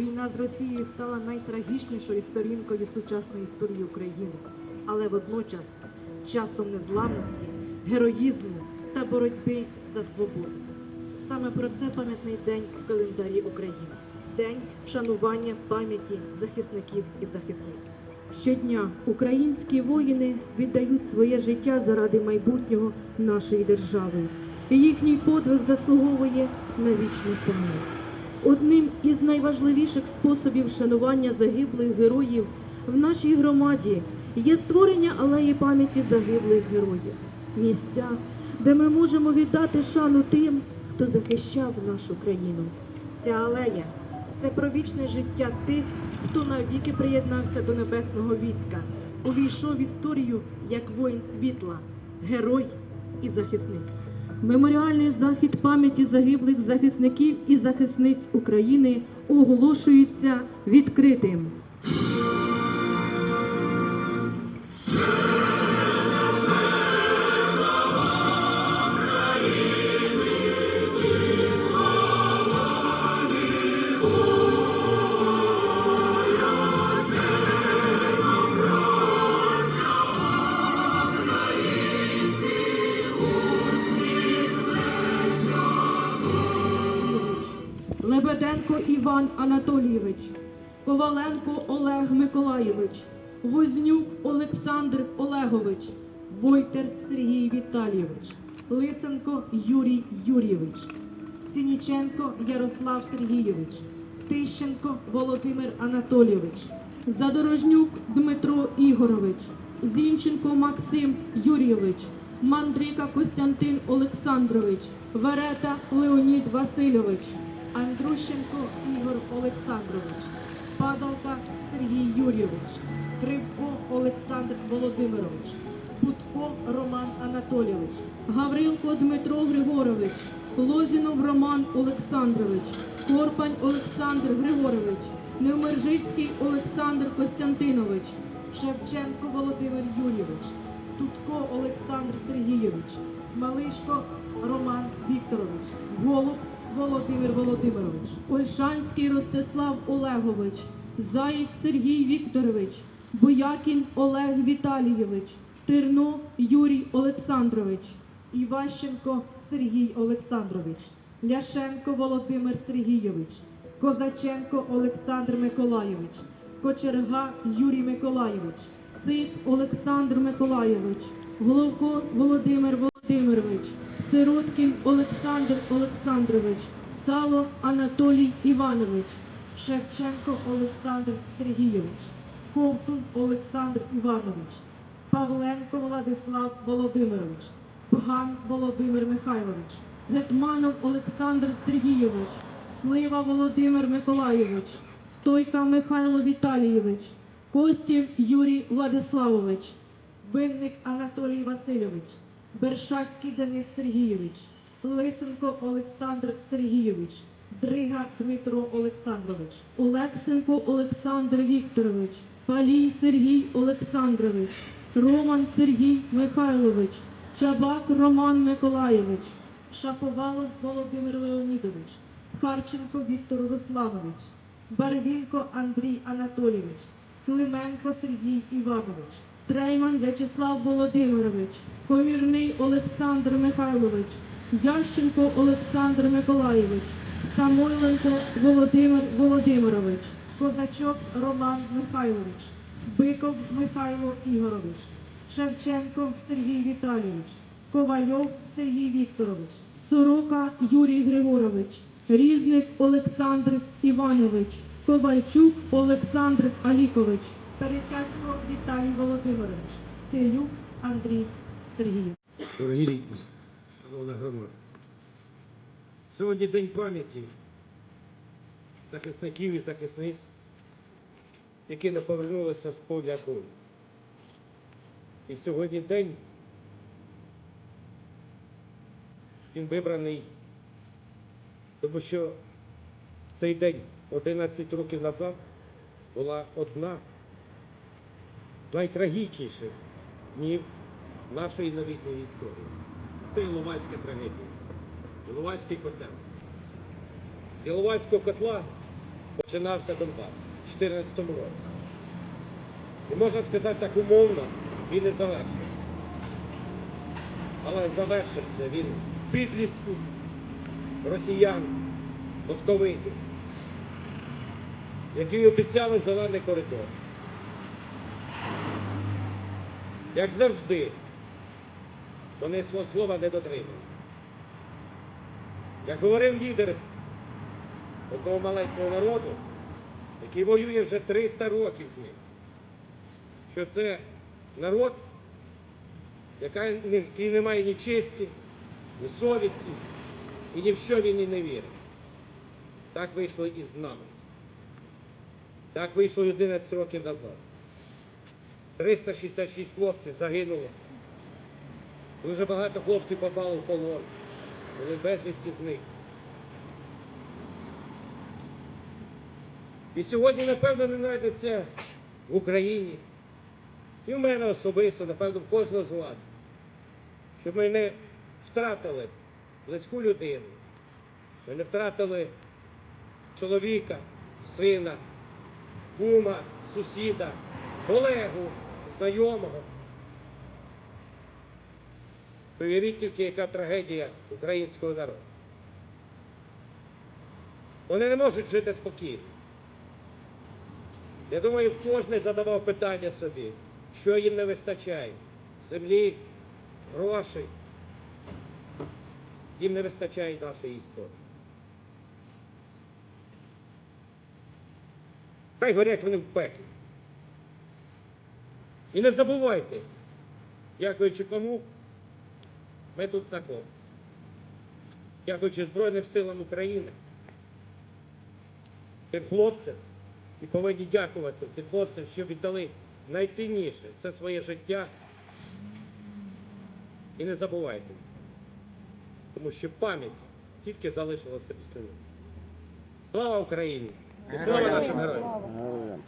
Війна з Росією стала найтрагічнішою сторінкою сучасної історії України, але водночас часом незламності, героїзму та боротьби за свободу. Саме про це пам'ятний день в календарі України день вшанування пам'яті захисників і захисниць. Щодня українські воїни віддають своє життя заради майбутнього нашої держави. І їхній подвиг заслуговує на вічну пам'ять. Одним із найважливіших способів шанування загиблих героїв в нашій громаді є створення алеї пам'яті загиблих героїв, місця, де ми можемо віддати шану тим, хто захищав нашу країну. Ця алея це про вічне життя тих, хто навіки приєднався до небесного війська, увійшов в історію як воїн світла, герой і захисник. Меморіальний захід пам'яті загиблих захисників і захисниць України оголошується відкритим. Лебеденко Іван Анатолійович, Коваленко Олег Миколайович, Вознюк Олександр Олегович, Войтер Сергій Віталійович, Лисенко Юрій Юрійович, Сініченко Ярослав Сергійович, Тищенко Володимир Анатолійович, Задорожнюк Дмитро Ігорович, Зінченко Максим Юрійович, Мандрика Костянтин Олександрович, Верета Леонід Васильович, Андрущенко Ігор Олександрович, Падалка Сергій Юрійович, Кривко Олександр Володимирович, Будко Роман Анатолійович, Гаврилко Дмитро Григорович, Лозінов Роман Олександрович, Корпань Олександр Григорович, Невмержицький Олександр Костянтинович, Шевченко Володимир Юрійович, Тутко Олександр Сергійович, Малишко Роман Вікторович, Голуб Володимир Володимирович, Ольшанський Ростислав Олегович, Заєць Сергій Вікторович, Боякін Олег Віталійович, Терно Юрій Олександрович, Іващенко Сергій Олександрович, Ляшенко Володимир Сергійович, Козаченко Олександр Миколайович, Кочерга Юрій Миколайович, Цис Олександр Миколайович, Головко Володимир Володимирович, Сироткін Олександр Олександрович, Сало Анатолій Іванович, Шевченко Олександр Сергійович, Ковтун Олександр Іванович, Павленко Владислав Володимирович, Пган Володимир Михайлович, Гетманов Олександр Сергійович, Слива Володимир Миколайович, Стойка Михайло Віталійович, Костів Юрій Владиславович, Винник Анатолій Васильович, Бершацький Денис Сергійович, Лисенко Олександр Сергійович, Дрига Дмитро Олександрович, Олексенко Олександр Вікторович, Палій Сергій Олександрович, Роман Сергій Михайлович, Чабак Роман Миколайович, Шаповалов Володимир Леонідович, Харченко Віктор Русланович, Барвінко Андрій Анатолійович, Клименко Сергій Іванович, Трейман В'ячеслав Володимирович, Комірний Олександр Михайлович, Ященко Олександр Миколайович, Самойленко Володимир Володимирович, Козачок Роман Михайлович, Биков Михайло Ігорович, Шевченко Сергій Віталійович, Ковальов Сергій Вікторович, Сорока Юрій Григорович, Різник Олександр Іванович, Ковальчук Олександр Алікович. Перетятко Віталій Володимирович, Тилюк Андрій Сергійович. Дорогі шановна громада. Сьогодні День пам'яті захисників і захисниць, які не повернулися з поля бою. І сьогодні день він вибраний, тому що цей день 11 років назад була одна найтрагічніших днів нашої новітньої історії. Це Іловайська трагедія. Іловайський котел. З Іловайського котла починався Донбас у 2014 році. І можна сказати так умовно, він і завершився. Але завершився він підлістю росіян, московитів, які обіцяли зелений коридор. Як завжди, вони свого слова не дотримали. Як говорив лідер одного маленького народу, який воює вже 300 років з ним, що це народ, який не має ні честі, ні совісті, і ні в що він і не вірить. Так вийшло і з нами. Так вийшло 11 років назад. 366 хлопців загинуло. Дуже багато хлопців попало в полон. Були безвісті з них. І сьогодні, напевно, не знайдеться в Україні. І в мене особисто, напевно, в кожного з вас. Щоб ми не втратили близьку людину, ми не втратили чоловіка, сина, кума, сусіда, колегу, знайомого. Повіріть тільки, яка трагедія українського народу. Вони не можуть жити спокійно. Я думаю, кожен задавав питання собі, що їм не вистачає. Землі, грошей. Їм не вистачає нашої історії. Хай горять вони в пеклі. І не забувайте, дякуючи кому, ми тут знаходимося. Дякуючи Збройним силам України, тим хлопцям, і повинні дякувати тим хлопцям, що віддали найцінніше це своє життя. І не забувайте, тому що пам'ять тільки залишилася після них. Слава Україні! І слава нашим героям! Героям.